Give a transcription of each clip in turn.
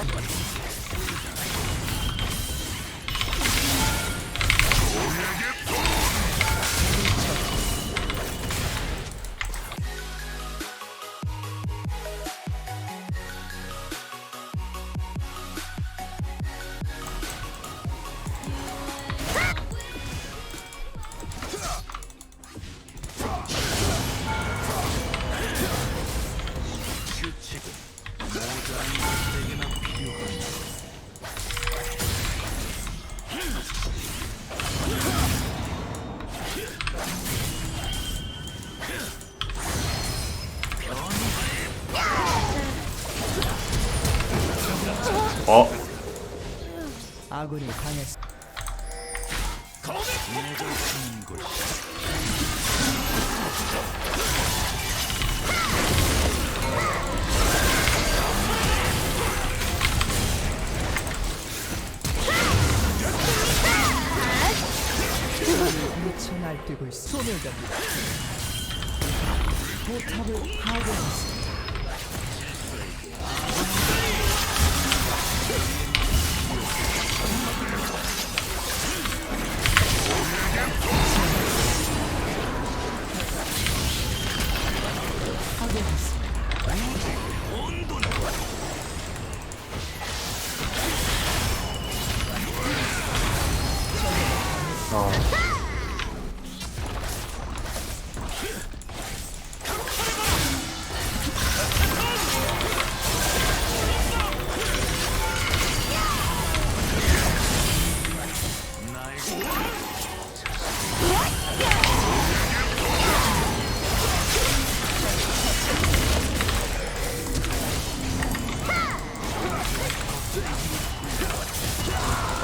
어? 아군이 당했. 미쳐 날뛰고 있어. 소멸됩니다. 포탑을 파괴했습니다.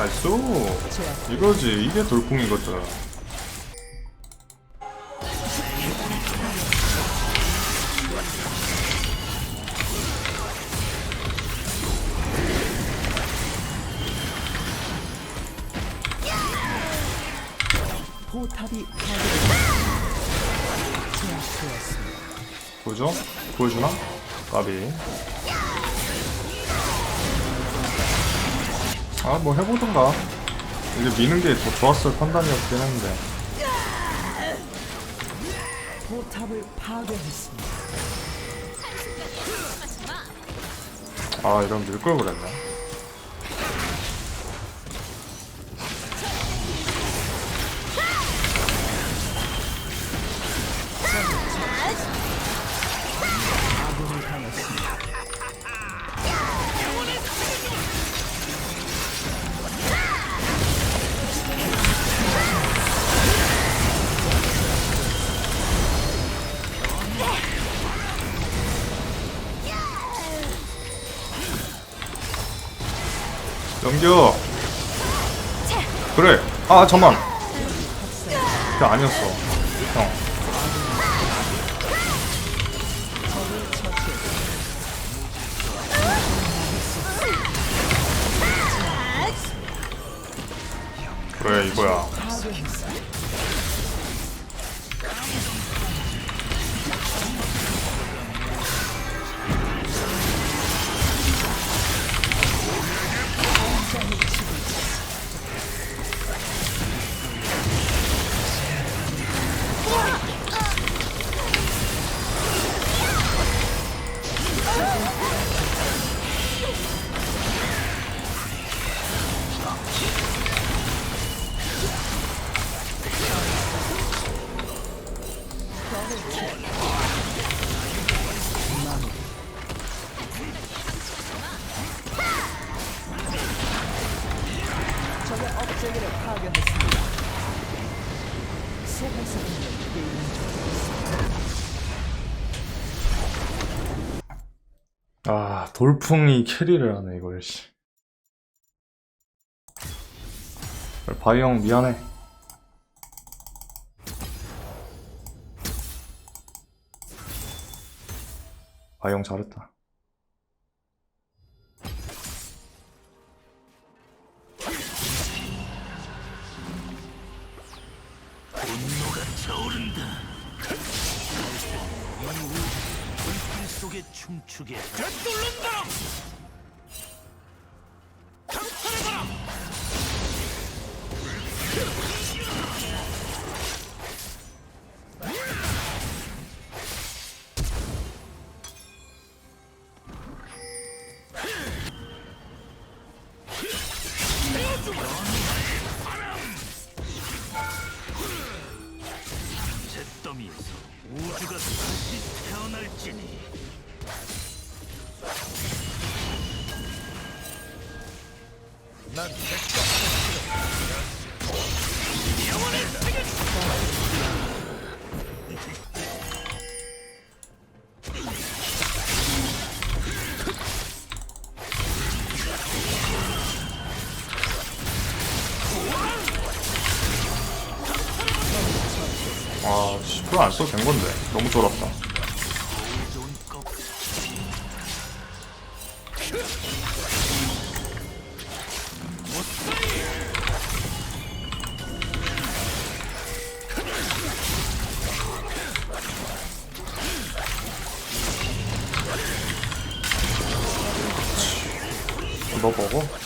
나이스 이거지 이게 돌풍이거든 포탑이. 제압되었습니다. 보여줘? 보여주나? 까비 아 뭐 해보던가. 이게 미는 게 더 좋았을 판단이었긴 했는데. 포탑을 파괴했습니다. 아 이런 밀걸 그랬네 넘겨. 그래. 아 잠만. 그게 아니었어. 형. 그래 이거야 아 돌풍이 캐리를 하네 이걸 씨. 바이 형 미안해 형 잘했다 분노가 차오른다. 이우 불길 속에 춤추게 되돌른다. 잿더미에서 우주가 다시 태어날지니. 난 백과 영원의 세계 그거 안 써도 된 건데. 너무 껍너 보고?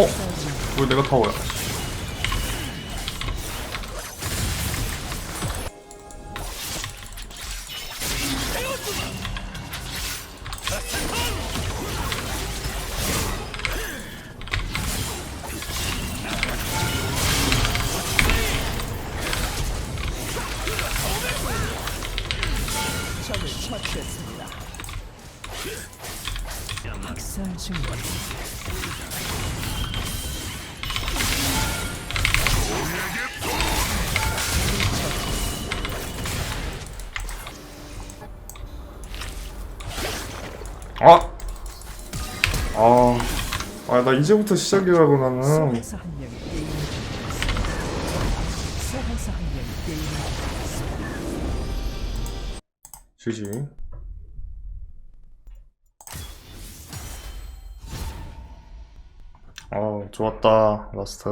어? 왜 내가 타워야? 처치했습니다. 학살 중입니다. 아! 아, 아, 나 이제부터 시작이라고 나는. 지지. 아, 좋았다, 라스트.